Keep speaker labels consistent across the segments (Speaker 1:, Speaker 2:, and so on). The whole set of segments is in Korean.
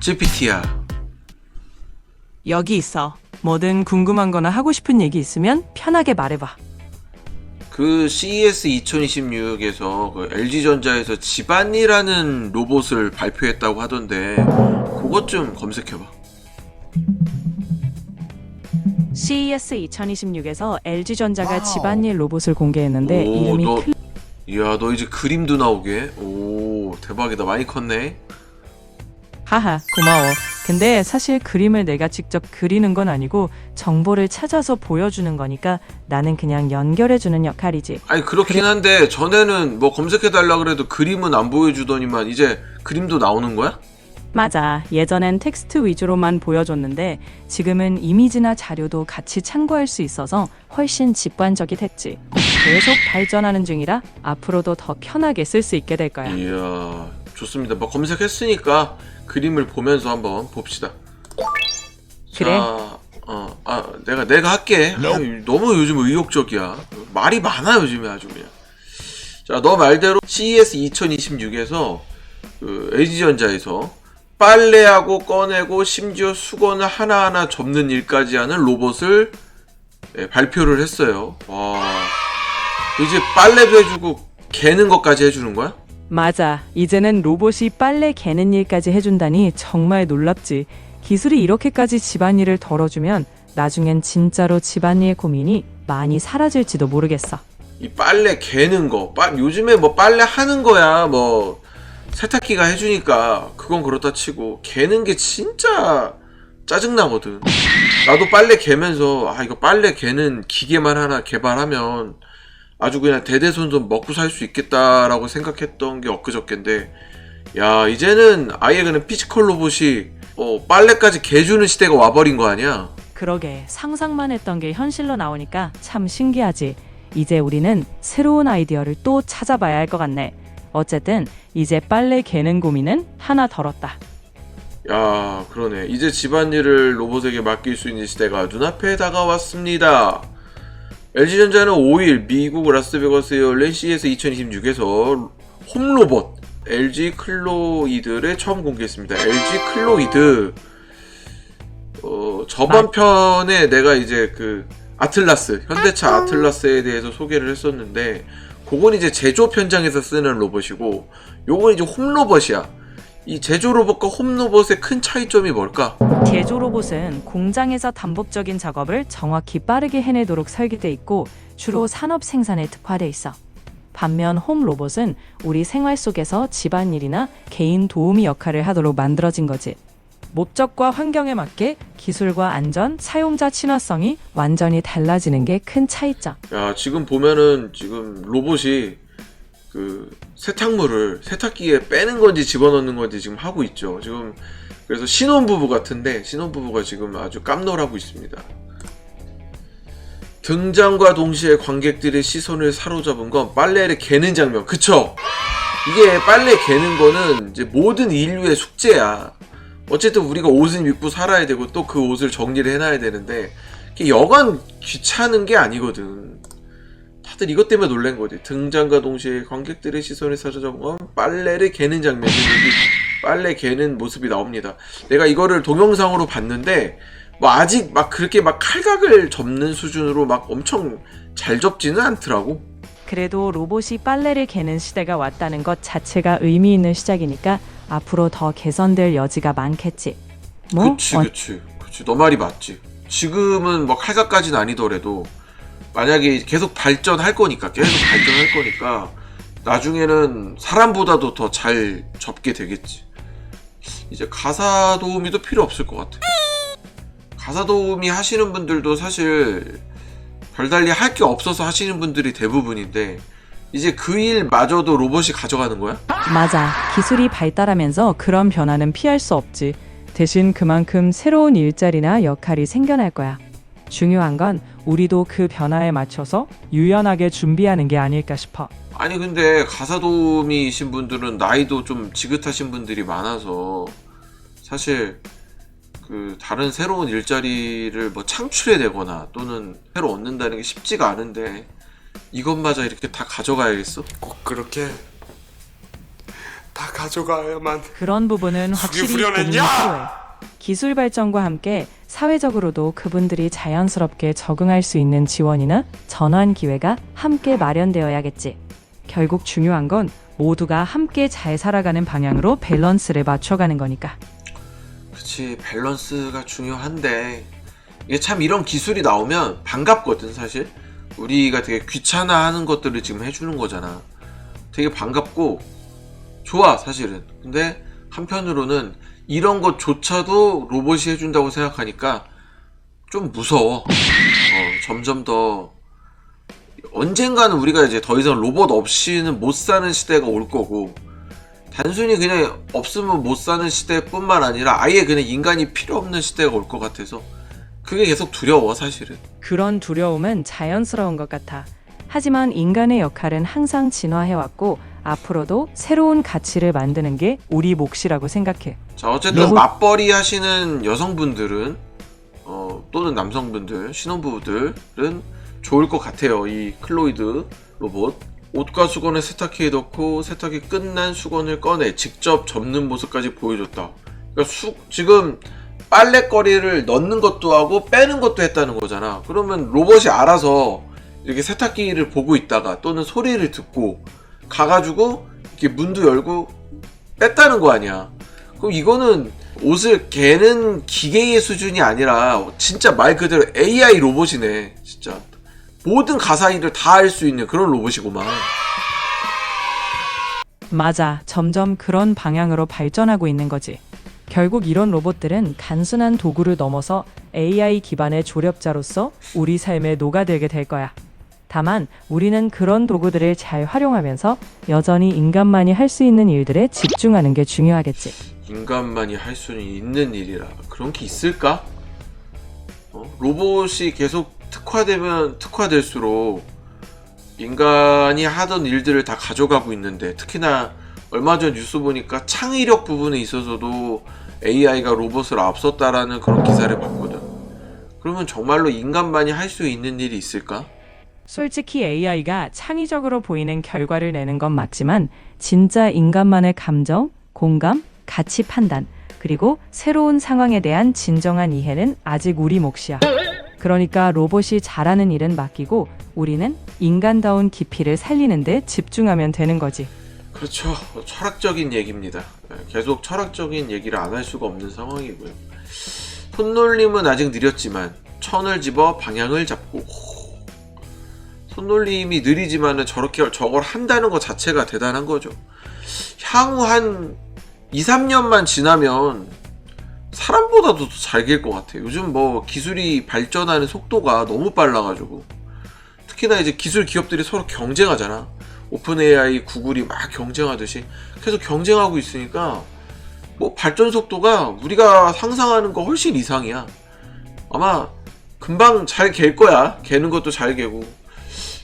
Speaker 1: GPT야.
Speaker 2: 여기 있어. 뭐든 궁금한 거나 하고 싶은 얘기 있으면 편하게 말해봐.
Speaker 1: 그 CES 2026에서 그 LG전자에서 집안이라는 로봇을 발표했다고 하던데 그것 좀 검색해봐.
Speaker 2: CES 2026에서 LG전자가 집안일 로봇을 공개했는데
Speaker 1: 오,
Speaker 2: 이름이
Speaker 1: 너,
Speaker 2: 클...
Speaker 1: 이야, 너 이제 그림도 나오게. 오, 대박이다. 많이 컸네.
Speaker 2: 하하 고마워. 근데 사실 그림을 내가 직접 그리는 건 아니고 정보를 찾아서 보여주는 거니까 나는 그냥 연결해주는 역할이지.
Speaker 1: 아니 그렇긴 한데 전에는 뭐 검색해달라 그래도 그림은 안 보여주더니만 이제 그림도 나오는 거야?
Speaker 2: 맞아. 예전엔 텍스트 위주로만 보여줬는데 지금은 이미지나 자료도 같이 참고할 수 있어서 훨씬 직관적이 됐지. 계속 발전하는 중이라 앞으로도 더 편하게 쓸 수 있게 될 거야.
Speaker 1: 이야, 좋습니다. 뭐 검색했으니까 그림을 보면서 한번 봅시다.
Speaker 2: 그래.
Speaker 1: 자, 어, 아, 내가 내가 할게. 아유, 너무 요즘 의욕적이야. 말이 많아 요즘에 아주 그냥. 자, 너 말대로 CES 2026에서 그 LG전자에서 빨래하고 꺼내고 심지어 수건을 하나하나 접는 일까지 하는 로봇을 예, 발표를 했어요. 와, 이제 빨래도 해주고 개는 것까지 해주는 거야?
Speaker 2: 맞아. 이제는 로봇이 빨래 개는 일까지 해준다니 정말 놀랍지. 기술이 이렇게까지 집안일을 덜어주면 나중엔 진짜로 집안일 고민이 많이 사라질지도 모르겠어.
Speaker 1: 이 빨래 개는 거, 빠, 요즘에 뭐 빨래 하는 거야, 뭐 세탁기가 해주니까 그건 그렇다 치고 개는 게 진짜 짜증 나거든. 나도 빨래 개면서 아 이거 빨래 개는 기계만 하나 개발하면 아주 그냥 대대손손 먹고 살 수 있겠다라고 생각했던 게 엊그저께인데 야 이제는 아예 그냥 피지컬 로봇이 어, 빨래까지 개주는 시대가 와버린 거 아니야?
Speaker 2: 그러게 상상만 했던 게 현실로 나오니까 참 신기하지. 이제 우리는 새로운 아이디어를 또 찾아봐야 할 것 같네. 어쨌든 이제 빨래 개는 고민은 하나 덜었다.
Speaker 1: 야, 그러네. 이제 집안일을 로봇에게 맡길 수 있는 시대가 눈앞에 다가왔습니다. LG전자는 5일 미국 라스베가스에 열린 CES 2026에서 홈로봇 LG 클로이드를 처음 공개했습니다. LG 클로이드 어, 저번 편에 내가 이제 그 아틀라스, 현대차 아틀라스에 대해서 소개를 했었는데 그건 이제 제조 현장에서 쓰는 로봇이고 요건 이제 홈로봇이야. 이 제조 로봇과 홈 로봇의 큰 차이점이 뭘까?
Speaker 2: 제조 로봇은 공장에서 반복적인 작업을 정확히 빠르게 해내도록 설계돼 있고 주로 산업 생산에 특화돼 있어. 반면 홈 로봇은 우리 생활 속에서 집안일이나 개인 도우미 역할을 하도록 만들어진 거지. 목적과 환경에 맞게 기술과 안전, 사용자 친화성이 완전히 달라지는 게 큰 차이점.
Speaker 1: 야, 지금 보면은 지금 로봇이 그 세탁물을 세탁기에 빼는 건지 집어넣는 건지 지금 하고 있죠. 지금 그래서 신혼부부 같은데 신혼부부가 지금 아주 깜놀하고 있습니다. 등장과 동시에 관객들의 시선을 사로잡은 건 빨래를 개는 장면. 그쵸? 이게 빨래 개는 거는 이제 모든 인류의 숙제야. 어쨌든 우리가 옷을 입고 살아야 되고 또 그 옷을 정리를 해놔야 되는데 여간 귀찮은 게 아니거든. 다들 이것 때문에 놀란 거지. 등장과 동시에 관객들의 시선을 사로잡은 건 빨래를 개는 장면이 빨래 개는 모습이 나옵니다. 내가 이거를 동영상으로 봤는데 뭐 아직 막 그렇게 막 칼각을 접는 수준으로 막 엄청 잘 접지는 않더라고.
Speaker 2: 그래도 로봇이 빨래를 개는 시대가 왔다는 것 자체가 의미 있는 시작이니까 앞으로 더 개선될 여지가 많겠지. 뭐
Speaker 1: 그치
Speaker 2: 어,
Speaker 1: 그치 그치 너 말이 맞지. 지금은 뭐 칼각까지는 아니더라도 만약에 계속 발전할 거니까 계속 발전할 거니까 나중에는 사람보다도 더 잘 접게 되겠지. 이제 가사 도우미도 필요 없을 것 같아. 가사 도우미 하시는 분들도 사실 별달리 할 게 없어서 하시는 분들이 대부분인데 이제 그 일마저도 로봇이 가져가는 거야?
Speaker 2: 맞아. 기술이 발달하면서 그런 변화는 피할 수 없지. 대신 그만큼 새로운 일자리나 역할이 생겨날 거야. 중요한 건 우리도 그 변화에 맞춰서 유연하게 준비하는 게 아닐까 싶어.
Speaker 1: 아니 근데 가사 도우미이신 분들은 나이도 좀 지긋하신 분들이 많아서 사실 그 다른 새로운 일자리를 뭐 창출해내거나 또는 새로 얻는다는 게 쉽지가 않은데 이것마저 이렇게 다 가져가야겠어?
Speaker 3: 꼭 그렇게 다 가져가야만
Speaker 2: 그런 부분은 확실히 고민이
Speaker 3: 후련했냐?
Speaker 2: 필요해. 기술 발전과 함께 사회적으로도 그분들이 자연스럽게 적응할 수 있는 지원이나 전환 기회가 함께 마련되어야겠지. 결국 중요한 건 모두가 함께 잘 살아가는 방향으로 밸런스를 맞춰가는 거니까.
Speaker 1: 그치 밸런스가 중요한데 이게 참 이런 기술이 나오면 반갑거든 사실 우리가 되게 귀찮아하는 것들을 지금 해주는 거잖아. 되게 반갑고 좋아 사실은. 근데 한편으로는 이런 것조차도 로봇이 해준다고 생각하니까 좀 무서워. 어, 점점 더 언젠가는 우리가 이제 더 이상 로봇 없이는 못 사는 시대가 올 거고 단순히 그냥 없으면 못 사는 시대뿐만 아니라 아예 그냥 인간이 필요 없는 시대가 올 것 같아서 그게 계속 두려워 사실은
Speaker 2: 그런 두려움은 자연스러운 것 같아. 하지만 인간의 역할은 항상 진화해왔고 앞으로도 새로운 가치를 만드는 게 우리 몫이라고 생각해.
Speaker 1: 자 어쨌든
Speaker 2: 로봇-
Speaker 1: 맞벌이 하시는 여성분들은 어, 또는 남성분들 신혼부부들은 좋을 것 같아요 이 클로이드 로봇 옷과 수건을 세탁기에 넣고 세탁이 끝난 수건을 꺼내 직접 접는 모습까지 보여줬다 그러니까 수, 지금 빨래거리를 넣는 것도 하고 빼는 것도 했다는 거잖아 그러면 로봇이 알아서 이렇게 세탁기를 보고 있다가 또는 소리를 듣고 가가지고 이렇게 문도 열고 뺐다는 거 아니야 그럼 이거는 옷을 개는 기계의 수준이 아니라 진짜 말 그대로 AI 로봇이네 진짜 모든 가사 일을 다 할 수 있는 그런 로봇이구만
Speaker 2: 맞아. 점점 그런 방향으로 발전하고 있는 거지. 결국 이런 로봇들은 단순한 도구를 넘어서 AI 기반의 조력자로서 우리 삶에 녹아들게 될 거야. 다만 우리는 그런 도구들을 잘 활용하면서 여전히 인간만이 할 수 있는 일들에 집중하는 게 중요하겠지.
Speaker 1: 인간만이 할 수는 있는 일이라 그런 게 있을까? 어? 로봇이 계속 특화되면 특화될수록 인간이 하던 일들을 다 가져가고 있는데 특히나 얼마 전 뉴스 보니까 창의력 부분에 있어서도 AI가 로봇을 앞섰다라는 그런 기사를 봤거든. 그러면 정말로 인간만이 할 수 있는 일이 있을까?
Speaker 2: 솔직히 AI가 창의적으로 보이는 결과를 내는 건 맞지만 진짜 인간만의 감정, 공감, 가치 판단, 그리고 새로운 상황에 대한 진정한 이해는 아직 우리 몫이야. 그러니까 로봇이 잘하는 일은 맡기고 우리는 인간다운 깊이를 살리는 데 집중하면 되는 거지.
Speaker 1: 그렇죠. 철학적인 얘기입니다. 네, 계속 철학적인 얘기를 안 할 수가 없는 상황이고요. 손놀림은 아직 느렸지만 천을 집어 방향을 잡고 손놀림이 느리지만은 저렇게 저걸 한다는 것 자체가 대단한 거죠. 향후 한 2, 3년만 지나면 사람보다도 더 잘길 것 같아요. 요즘 뭐 기술이 발전하는 속도가 너무 빨라가지고 특히나 이제 기술 기업들이 서로 경쟁하잖아. 오픈 AI, 구글이 막 경쟁하듯이 계속 경쟁하고 있으니까 뭐 발전 속도가 우리가 상상하는 거 훨씬 이상이야. 아마 금방 잘 갤 거야. 개는 것도 잘 개고.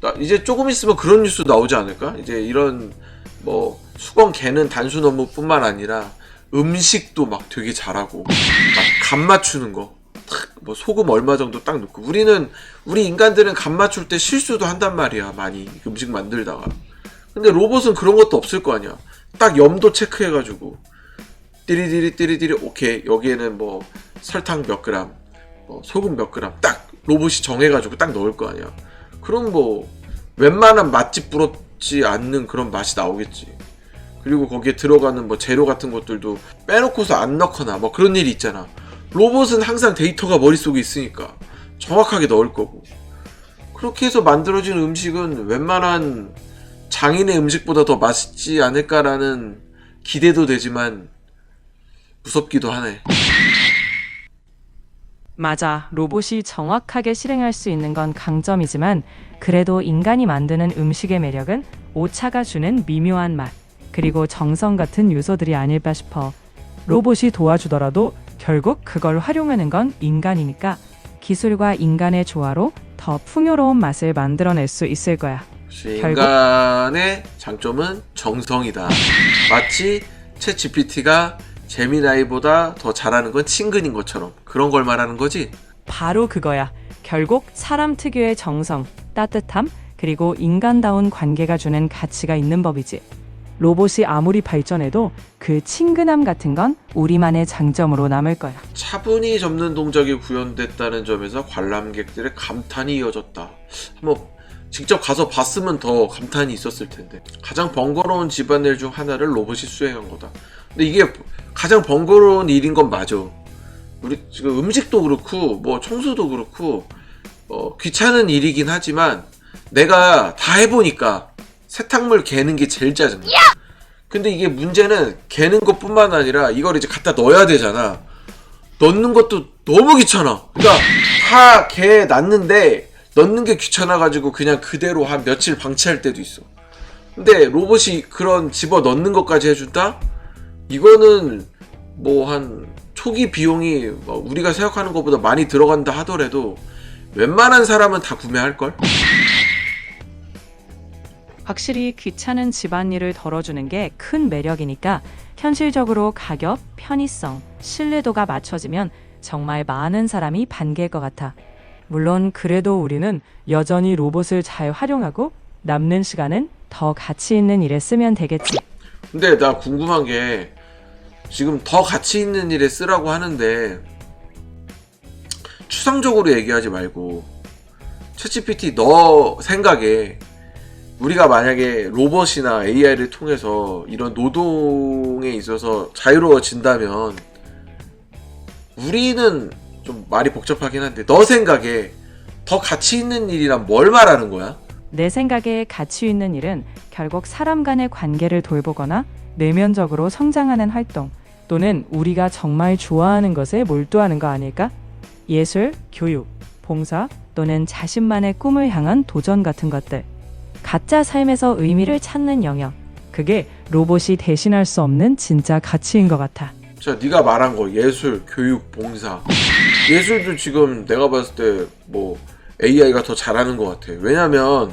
Speaker 1: 나 이제 조금 있으면 그런 뉴스 나오지 않을까? 이제 이런 뭐 수건 개는 단순 업무뿐만 아니라 음식도 막 되게 잘하고 막간 맞추는 거. 탁, 뭐 소금 얼마 정도 딱 넣고 우리는 우리 인간들은 간 맞출 때 실수도 한단 말이야 많이 음식 만들다가 근데 로봇은 그런 것도 없을 거 아니야. 딱 염도 체크해가지고 띠리디리 띠리디리 오케이. 여기에는 뭐 설탕 몇 그램 뭐 소금 몇 그램 딱 로봇이 정해가지고 딱 넣을 거 아니야. 그럼 뭐 웬만한 맛집 부럽지 않는 그런 맛이 나오겠지. 그리고 거기에 들어가는 뭐 재료 같은 것들도 빼놓고서 안 넣거나 뭐 그런 일이 있잖아. 로봇은 항상 데이터가 머릿속에 있으니까 정확하게 넣을 거고. 그렇게 해서 만들어진 음식은 웬만한 장인의 음식보다 더 맛있지 않을까라는 기대도 되지만 무섭기도 하네.
Speaker 2: 맞아. 로봇이 정확하게 실행할 수 있는 건 강점이지만 그래도 인간이 만드는 음식의 매력은 오차가 주는 미묘한 맛, 그리고 정성 같은 요소들이 아닐까 싶어. 로봇이 도와주더라도 결국 그걸 활용하는 건 인간이니까 기술과 인간의 조화로 더 풍요로운 맛을 만들어낼 수 있을 거야.
Speaker 1: 인간의 장점은 정성이다. 마치 챗 GPT가 재미나이보다 더 잘하는 건 친근인 것처럼 그런 걸 말하는 거지?
Speaker 2: 바로 그거야. 결국 사람 특유의 정성, 따뜻함, 그리고 인간다운 관계가 주는 가치가 있는 법이지. 로봇이 아무리 발전해도 그 친근함 같은 건 우리만의 장점으로 남을 거야.
Speaker 1: 차분히 접는 동작이 구현됐다는 점에서 관람객들의 감탄이 이어졌다. 한번 직접 가서 봤으면 더 감탄이 있었을 텐데. 가장 번거로운 집안일 중 하나를 로봇이 수행한 거다. 근데 이게 가장 번거로운 일인 건 맞아. 우리 지금 음식도 그렇고 뭐 청소도 그렇고 어, 귀찮은 일이긴 하지만 내가 다 해보니까 세탁물 개는 게 제일 짜증나. 근데 이게 문제는 개는 것뿐만 아니라 이걸 이제 갖다 넣어야 되잖아. 넣는 것도 너무 귀찮아. 그러니까 다개 놨는데 넣는 게 귀찮아가지고 그냥 그대로 한 며칠 방치할 때도 있어. 근데 로봇이 그런 집어 넣는 것까지 해준다? 이거는 뭐 한 초기 비용이 뭐 우리가 생각하는 것보다 많이 들어간다 하더라도 웬만한 사람은 다 구매할걸?
Speaker 2: 확실히 귀찮은 집안일을 덜어주는 게 큰 매력이니까 현실적으로 가격, 편의성, 신뢰도가 맞춰지면 정말 많은 사람이 반길 것 같아. 물론 그래도 우리는 여전히 로봇을 잘 활용하고 남는 시간은 더 가치 있는 일에 쓰면 되겠지.
Speaker 1: 근데 나 궁금한 게 지금 더 가치 있는 일에 쓰라고 하는데 추상적으로 얘기하지 말고 챗GPT 너 생각에 우리가 만약에 로봇이나 AI를 통해서 이런 노동에 있어서 자유로워진다면 우리는 좀 말이 복잡하긴 한데 너 생각에 더 가치 있는 일이란 뭘 말하는 거야?
Speaker 2: 내 생각에 가치 있는 일은 결국 사람 간의 관계를 돌보거나 내면적으로 성장하는 활동 또는 우리가 정말 좋아하는 것에 몰두하는 거 아닐까? 예술, 교육, 봉사 또는 자신만의 꿈을 향한 도전 같은 것들. 가짜 삶에서 의미를 찾는 영역. 그게 로봇이 대신할 수 없는 진짜 가치인 것 같아.
Speaker 1: 자, 네가 말한 거 예술, 교육, 봉사. 예술도 지금 내가 봤을 때 뭐 AI가 더 잘하는 것 같아. 왜냐면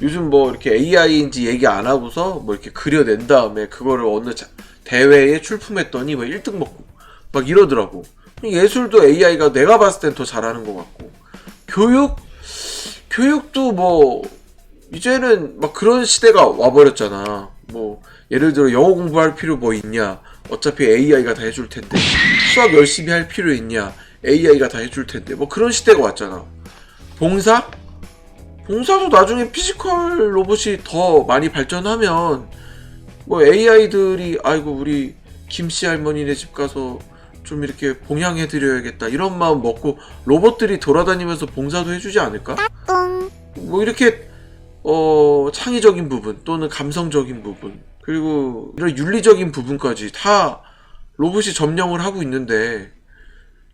Speaker 1: 요즘 뭐 이렇게 AI인지 얘기 안 하고서 뭐 이렇게 그려낸 다음에 그거를 어느 자- 대회에 출품했더니 뭐 1등 먹고 막 이러더라고. 예술도 AI가 내가 봤을 땐 더 잘하는 것 같고 교육 교육도 뭐 이제는 막 그런 시대가 와버렸잖아. 뭐 예를 들어 영어 공부할 필요 뭐 있냐? 어차피 AI가 다 해줄 텐데 수학 열심히 할 필요 있냐? AI가 다 해줄 텐데 뭐 그런 시대가 왔잖아. 봉사? 봉사도 나중에 피지컬 로봇이 더 많이 발전하면 뭐 AI들이 아이고 우리 김씨 할머니네 집 가서 좀 이렇게 봉양해 드려야겠다 이런 마음 먹고 로봇들이 돌아다니면서 봉사도 해주지 않을까? 뭐 이렇게 어 창의적인 부분 또는 감성적인 부분 그리고 이런 윤리적인 부분까지 다 로봇이 점령을 하고 있는데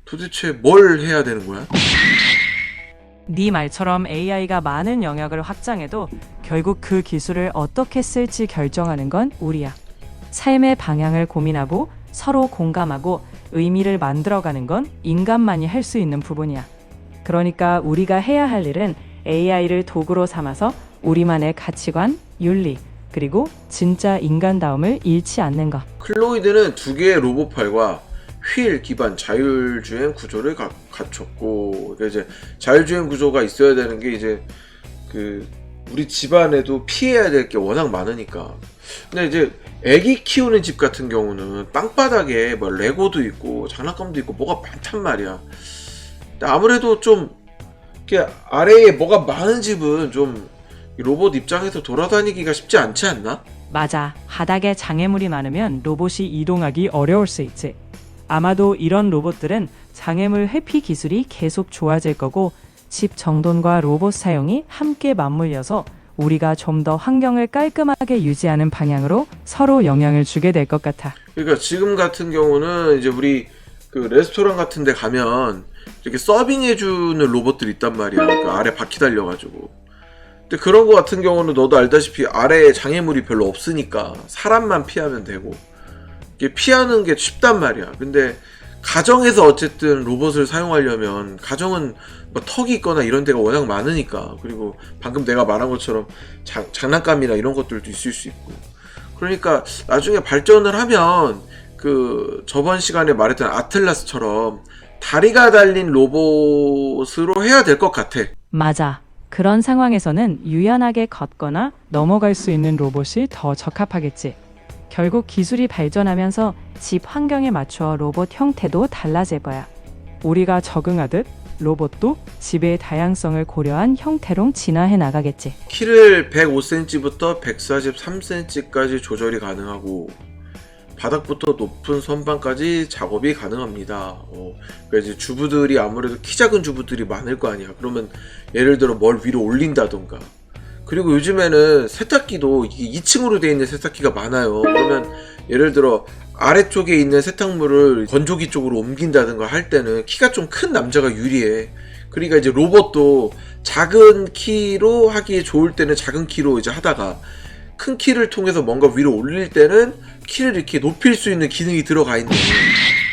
Speaker 1: 도대체 뭘 해야 되는 거야?
Speaker 2: 네 말처럼 AI가 많은 영역을 확장해도 결국 그 기술을 어떻게 쓸지 결정하는 건 우리야. 삶의 방향을 고민하고 서로 공감하고 의미를 만들어가는 건 인간만이 할 수 있는 부분이야. 그러니까 우리가 해야 할 일은 AI를 도구로 삼아서 우리만의 가치관, 윤리, 그리고 진짜 인간다움을 잃지 않는 것.
Speaker 1: 클로이드는 두 개의 로봇팔과 휠 기반 자율주행 구조를 가- 갖췄고 그러니까 이제 자율주행 구조가 있어야 되는 게 이제 그 우리 집안에도 피해야 될 게 워낙 많으니까 근데 이제 애기 키우는 집 같은 경우는 땅바닥에 뭐 레고도 있고 장난감도 있고 뭐가 많단 말이야 아무래도 좀 이렇게 아래에 뭐가 많은 집은 좀이 로봇 입장에서 돌아다니기가 쉽지 않지 않나?
Speaker 2: 맞아. 바닥에 장애물이 많으면 로봇이 이동하기 어려울 수 있지. 아마도 이런 로봇들은 장애물 회피 기술이 계속 좋아질 거고 집 정돈과 로봇 사용이 함께 맞물려서 우리가 좀 더 환경을 깔끔하게 유지하는 방향으로 서로 영향을 주게 될 것 같아.
Speaker 1: 그러니까 지금 같은 경우는 이제 우리 그 레스토랑 같은 데 가면 이렇게 서빙해주는 로봇들 있단 말이야. 그 아래 바퀴 달려가지고. 근데 그런 거 같은 경우는 너도 알다시피 아래에 장애물이 별로 없으니까 사람만 피하면 되고 피하는 게 쉽단 말이야. 근데 가정에서 어쨌든 로봇을 사용하려면 가정은 뭐 턱이 있거나 이런 데가 워낙 많으니까 그리고 방금 내가 말한 것처럼 장, 장난감이나 이런 것들도 있을 수 있고 그러니까 나중에 발전을 하면 그 저번 시간에 말했던 아틀라스처럼 다리가 달린 로봇으로 해야 될 것 같아.
Speaker 2: 맞아. 그런 상황에서는 유연하게 걷거나 넘어갈 수 있는 로봇이 더 적합하겠지. 결국 기술이 발전하면서 집 환경에 맞춰 로봇 형태도 달라질 거야. 우리가 적응하듯 로봇도 집의 다양성을 고려한 형태로 진화해 나가겠지.
Speaker 1: 키를 105cm부터 143cm까지 조절이 가능하고 바닥부터 높은 선반까지 작업이 가능합니다. 어, 그러니까 주부들이 아무래도 키 작은 주부들이 많을 거 아니야. 그러면 예를 들어 뭘 위로 올린다던가. 그리고 요즘에는 세탁기도 이게 2층으로 되어 있는 세탁기가 많아요. 그러면 예를 들어 아래쪽에 있는 세탁물을 건조기 쪽으로 옮긴다든가 할 때는 키가 좀 큰 남자가 유리해. 그러니까 이제 로봇도 작은 키로 하기에 좋을 때는 작은 키로 이제 하다가 큰 키를 통해서 뭔가 위로 올릴 때는 키를 이렇게 높일 수 있는 기능이 들어가 있는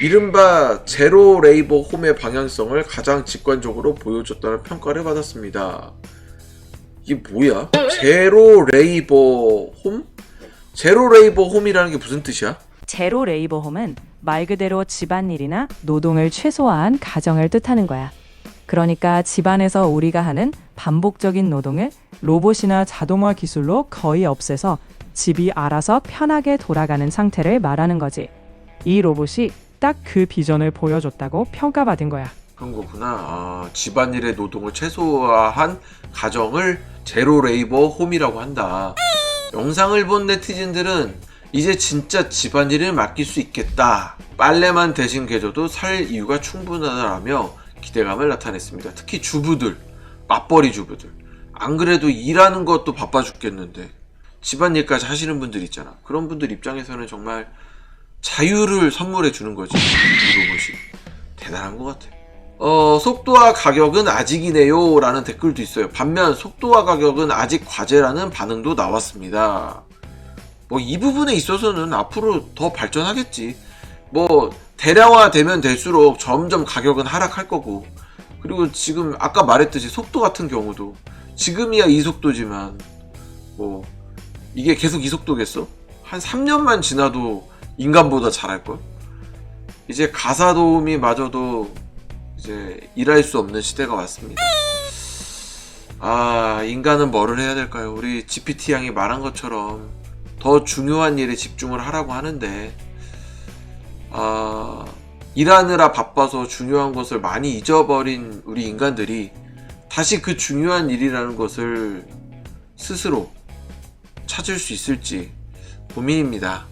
Speaker 1: 이른바 제로 레이버 홈의 방향성을 가장 직관적으로 보여줬다는 평가를 받았습니다. 이게 뭐야? 제로 레이버 홈? 제로 레이버 홈이라는 게 무슨 뜻이야?
Speaker 2: 제로 레이버 홈은 말 그대로 집안일이나 노동을 최소화한 가정을 뜻하는 거야. 그러니까 집안에서 우리가 하는 반복적인 노동을 로봇이나 자동화 기술로 거의 없애서 집이 알아서 편하게 돌아가는 상태를 말하는 거지. 이 로봇이 딱 그 비전을 보여줬다고 평가받은 거야.
Speaker 1: 그런 거구나. 아, 집안일의 노동을 최소화한 가정을 제로 레이버 홈이라고 한다. 영상을 본 네티즌들은 이제 진짜 집안일을 맡길 수 있겠다. 빨래만 대신 개줘도 살 이유가 충분하다라며 기대감을 나타냈습니다. 특히 주부들, 맞벌이 주부들. 안 그래도 일하는 것도 바빠 죽겠는데 집안일까지 하시는 분들 있잖아. 그런 분들 입장에서는 정말 자유를 선물해 주는 거지. 이 로봇이. 대단한 것 같아. 어, 속도와 가격은 아직이네요. 라는 댓글도 있어요. 반면 속도와 가격은 아직 과제라는 반응도 나왔습니다. 뭐 이 부분에 있어서는 앞으로 더 발전하겠지. 뭐 대량화 되면 될수록 점점 가격은 하락할 거고. 그리고 지금 아까 말했듯이 속도 같은 경우도 지금이야 이 속도지만 뭐 이게 계속 이 속도겠어? 한 3년만 지나도 인간보다 잘할 걸? 이제 가사 도우미 마저도 이제 일할 수 없는 시대가 왔습니다. 아, 인간은 뭐를 해야 될까요? 우리 GPT 양이 말한 것처럼 더 중요한 일에 집중을 하라고 하는데, 아, 일하느라 바빠서 중요한 것을 많이 잊어버린 우리 인간들이 다시 그 중요한 일이라는 것을 스스로 찾을 수 있을지 고민입니다.